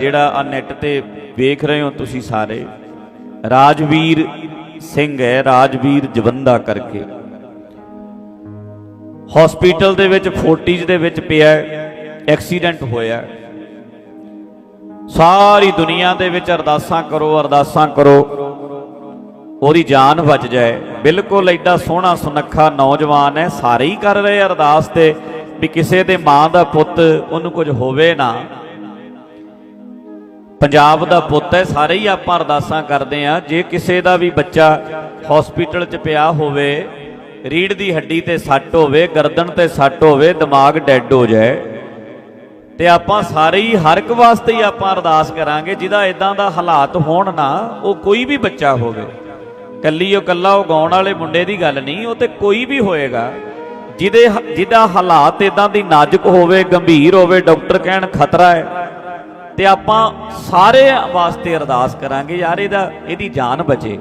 ਜਿਹੜਾ ਆ ਨੈਟ ਤੇ ਵੇਖ ਰਹੇ ਹੋ ਤੁਸੀਂ ਸਾਰੇ। ਰਾਜਵੀਰ ਸਿੰਘ ਹੈ, ਰਾਜਵੀਰ ਜਵੰਦਾ ਕਰਕੇ। ਹਸਪੀਟਲ ਦੇ ਵਿੱਚ ਫੋਰਟੀਜ਼ ਦੇ ਵਿੱਚ ਪਿਆ ਐਕਸੀਡੈਂਟ ਹੋਇਆ ਸਾਰੀ ਦੁਨੀਆ ਦੇ ਵਿੱਚ ਅਰਦਾਸਾਂ ਕਰੋ ਅਰਦਾਸਾਂ ਕਰੋ। ਉਹਦੀ ਜਾਨ ਬਚ ਜਾਏ। ਬਿਲਕੁਲ ਐਡਾ ਸੋਹਣਾ ਸੁਨੱਖਾ ਨੌਜਵਾਨ ਹੈ, ਸਾਰੇ ਹੀ ਕਰ ਰਹੇ ਅਰਦਾਸ ਤੇ ਵੀ ਕਿਸੇ ਦੇ ਮਾਂ ਦਾ ਪੁੱਤ ਉਹਨੂੰ ਕੁਝ ਹੋਵੇ ਨਾ। ਪੰਜਾਬ ਦਾ ਪੁੱਤ ਹੈ, ਸਾਰੇ ਹੀ ਆਪਾਂ ਅਰਦਾਸਾਂ ਕਰਦੇ ਆ ਜੇ ਕਿਸੇ ਦਾ ਵੀ ਬੱਚਾ ਹਸਪੀਟਲ 'ਚ ਪਿਆ ਹੋਵੇ ਰੀੜ ਦੀ ਹੱਡੀ ਤੇ ਸੱਟ ਹੋਵੇ, ਗਰਦਨ ਤੇ ਸੱਟ ਹੋਵੇ, ਦਿਮਾਗ ਡੈੱਡ ਹੋ ਜਾਏ, ਤੇ ਆਪਾਂ ਸਾਰੇ ਹੀ ਹਰ ਇੱਕ ਵਾਸਤੇ ਹੀ ਆਪਾਂ ਅਰਦਾਸ ਕਰਾਂਗੇ, ਜਿਹਦਾ ਇਦਾਂ ਦਾ ਹਾਲਾਤ ਹੋਣ ਨਾ, ਉਹ ਕੋਈ ਵੀ ਬੱਚਾ ਹੋਵੇ। ਕੱਲੀ ਉਹ ਕੱਲਾ ਉਹ ਗਾਉਣ ਵਾਲੇ ਮੁੰਡੇ ਦੀ ਗੱਲ ਨਹੀਂ, ਉਹ ਤੇ ਕੋਈ ਵੀ ਹੋਏਗਾ। ਜਿਹਦੇ ਜਿਹਦਾ ਹਾਲਾਤ ਇਦਾਂ ਦੀ ਨਾਜ਼ੁਕ ਹੋਵੇ, ਗੰਭੀਰ ਹੋਵੇ, ਡਾਕਟਰ ਕਹਿਣ ਖਤਰਾ ਹੈ ਤੇ ਆਪਾਂ ਸਾਰੇ ਵਾਸਤੇ ਅਰਦਾਸ ਕਰਾਂਗੇ ਯਾਰ ਇਹਦਾ ਇਹਦੀ ਜਾਨ ਬਚੇ।